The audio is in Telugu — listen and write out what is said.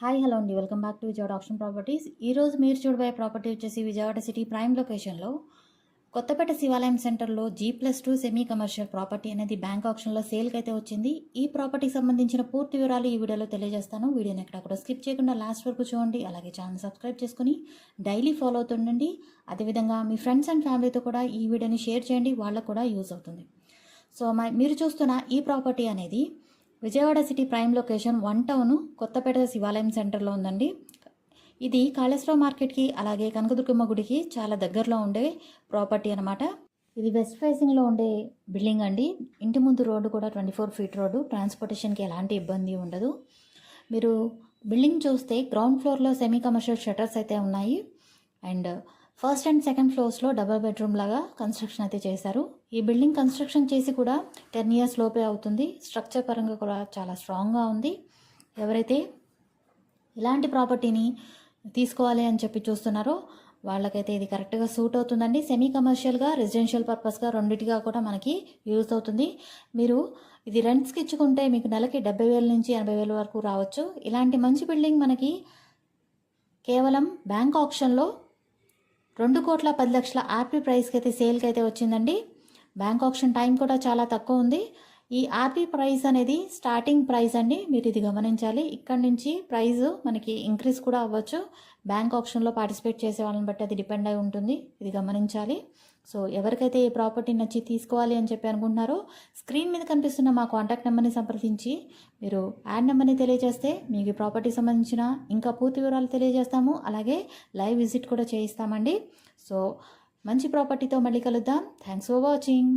హాయ్ హలో అండి. Welcome back to Vijayawada option properties. ఈరోజు మీరు చూడబోయే ప్రాపర్టీ వచ్చేసి విజయవాడ సిటీ ప్రైమ్ లొకేషన్లో కొత్తపేట శివాలయం సెంటర్లో G plus two semi commercial property అనేది బ్యాంక్ ఆప్షన్లో సేల్కి అయితే వచ్చింది. ఈ ప్రాపర్టీకి సంబంధించిన పూర్తి వివరాలు ఈ వీడియోలో తెలియజేస్తాను. వీడియోని ఎక్కడ కూడా స్కిప్ చేయకుండా లాస్ట్ వరకు చూడండి. అలాగే ఛానల్ సబ్స్క్రైబ్ చేసుకుని డైలీ ఫాలో అవుతుండండి. అదేవిధంగా మీ ఫ్రెండ్స్ అండ్ ఫ్యామిలీతో కూడా ఈ వీడియోని షేర్ చేయండి. వాళ్ళకు కూడా యూజ్ అవుతుంది. సో మా మీరు చూస్తున్న ఈ ప్రాపర్టీ అనేది Vijayawada city prime location one town Kothapeta Shivalayam సెంటర్లో ఉందండి. ఇది కాళేశ్వరం మార్కెట్కి అలాగే కనకదుర్గమ్మ గుడికి చాలా దగ్గరలో ఉండే ప్రాపర్టీ అనమాట ఇది వెస్ట్ ఫేసింగ్లో ఉండే బిల్డింగ్ అండి. ఇంటి ముందు రోడ్డు కూడా ట్వంటీ ఫోర్ ఫీట్ రోడ్డు. ట్రాన్స్పోర్టేషన్కి ఎలాంటి ఇబ్బంది ఉండదు. మీరు బిల్డింగ్ చూస్తే గ్రౌండ్ ఫ్లోర్లో సెమీ కమర్షియల్ షట్టర్స్ అయితే ఉన్నాయి. అండ్ ఫస్ట్ అండ్ సెకండ్ ఫ్లోర్స్లో డబల్ బెడ్రూమ్ లాగా కన్స్ట్రక్షన్ అయితే చేశారు. ఈ బిల్డింగ్ కన్స్ట్రక్షన్ చేసి కూడా టెన్ ఇయర్స్ లోపే అవుతుంది. స్ట్రక్చర్ పరంగా కూడా చాలా స్ట్రాంగ్గా ఉంది. ఎవరైతే ఇలాంటి ప్రాపర్టీని తీసుకోవాలి అని చెప్పి చూస్తున్నారో వాళ్ళకైతే ఇది కరెక్ట్గా సూట్ అవుతుందండి. సెమీ కమర్షియల్గా రెసిడెన్షియల్ పర్పస్గా రెండింటిగా కూడా మనకి యూజ్ అవుతుంది. మీరు ఇది రెంట్స్కి ఇచ్చుకుంటే మీకు నెలకి డెబ్బై వేల నుంచి ఎనభై వేల వరకు రావచ్చు. ఇలాంటి మంచి బిల్డింగ్ మనకి కేవలం బ్యాంక్ ఆప్షన్లో రెండు కోట్ల పది లక్షల ఆర్పీ ప్రైస్కి అయితే సేల్కి అయితే వచ్చిందండి. బ్యాంక్ ఆప్షన్ టైం కూడా చాలా తక్కువ ఉంది. ఈ ఆర్పీ ప్రైస్ అనేది స్టార్టింగ్ ప్రైస్ అండి. మీరు ఇది గమనించాలి. ఇక్కడ నుంచి ప్రైస్ మనకి ఇంక్రీజ్ కూడా అవ్వచ్చు. బ్యాంక్ ఆప్షన్లో పార్టిసిపేట్ చేసే వాళ్ళని బట్టి అది డిపెండ్ అయి ఉంటుంది. ఇది గమనించాలి. సో ఎవరికైతే ఈ ప్రాపర్టీ నచ్చి తీసుకోవాలి అని చెప్పి అనుకుంటున్నారో స్క్రీన్ మీద కనిపిస్తున్న మా కాంటాక్ట్ నెంబర్ని సంప్రదించి మీరు యాడ్ నెంబర్ని తెలియజేస్తే మీకు ఈ ప్రాపర్టీ సంబంధించిన ఇంకా పూర్తి వివరాలు తెలియజేస్తాము. అలాగే లైవ్ విజిట్ కూడా చేయిస్తామండి. సో మంచి ప్రాపర్టీతో మళ్ళీ కలుద్దాం. Thanks for watching